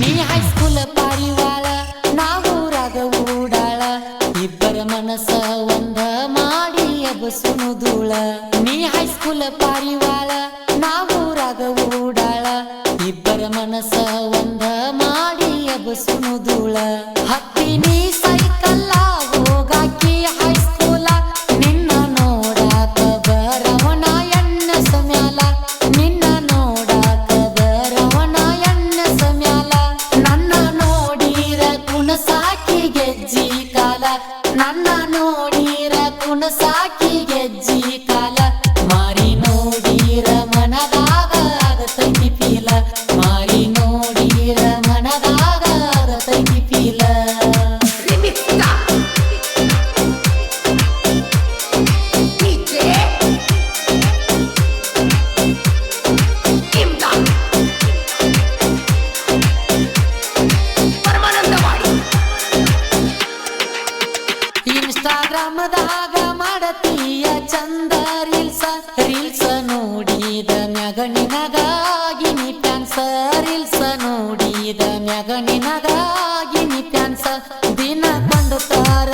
ನೀ ಹೈಸ್ಕೂಲ್ ಇಬ್ಬರ ಮನಸ್ಸ ಒಂದ ಮಾಡಿ ಬಸುನು ನೀ ಹೈಸ್ಕೂಲ್ ಇಬ್ಬರ ಮಾಡಿ ಹತ್ತಿ ನೀ ಸೈಕಲ್ಲ na na ಮ್ಯಗನಿನಗಾಗಿ ನಿತ್ಯಾನ್ಸರ್ ಇಲ್ಸ ನೋಡಿದ ಮ್ಯಗನಿನಗಾಗಿ ನಿತ್ಯಾನ್ಸ ದಿನ ಕಂಡು ತಾರ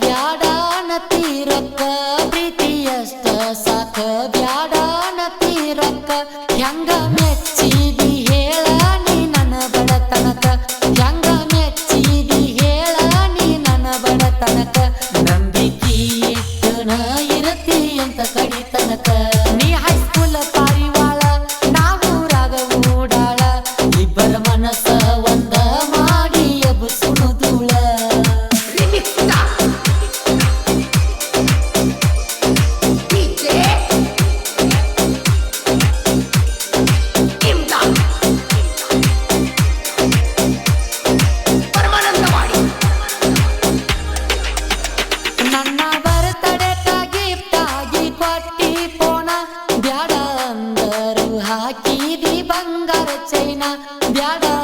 ಬ್ಯಾಡಾನ ತೀರಕ್ಕ ಪ್ರೀತಿಯಷ್ಟ ಸಾಕ ಬ್ಯಾಡ రాఖీది బంగారు చైనా బ్యాడా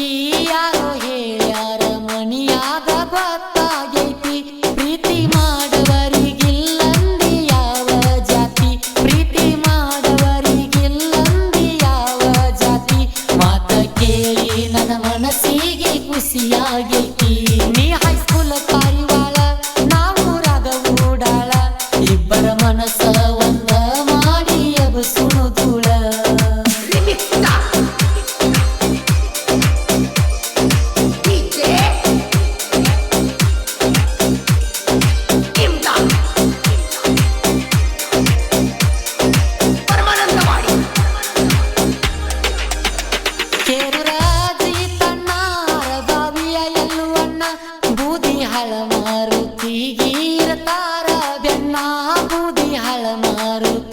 see.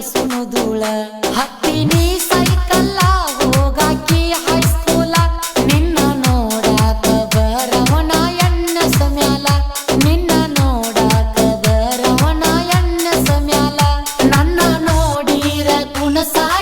ಸುಮದುಳ ಹತ್ತಿನಿ ಸೈಕಲ್ಲ, ಹೋಗಾಕಿ ಹೈಸ್ಕೂಲ ನಿನ್ನ ನೋಡಾಕ ಬರವಣ ಎಣ್ಣ ಸಮ್ಯಾಲ. ನಿನ್ನ ನೋಡಾಕ ಬರವಣ ಎಣ್ಣ ಸಮ್ಯಾಲ. ನನ್ನ ನೋಡಿರ ಕುಣಸಾಯ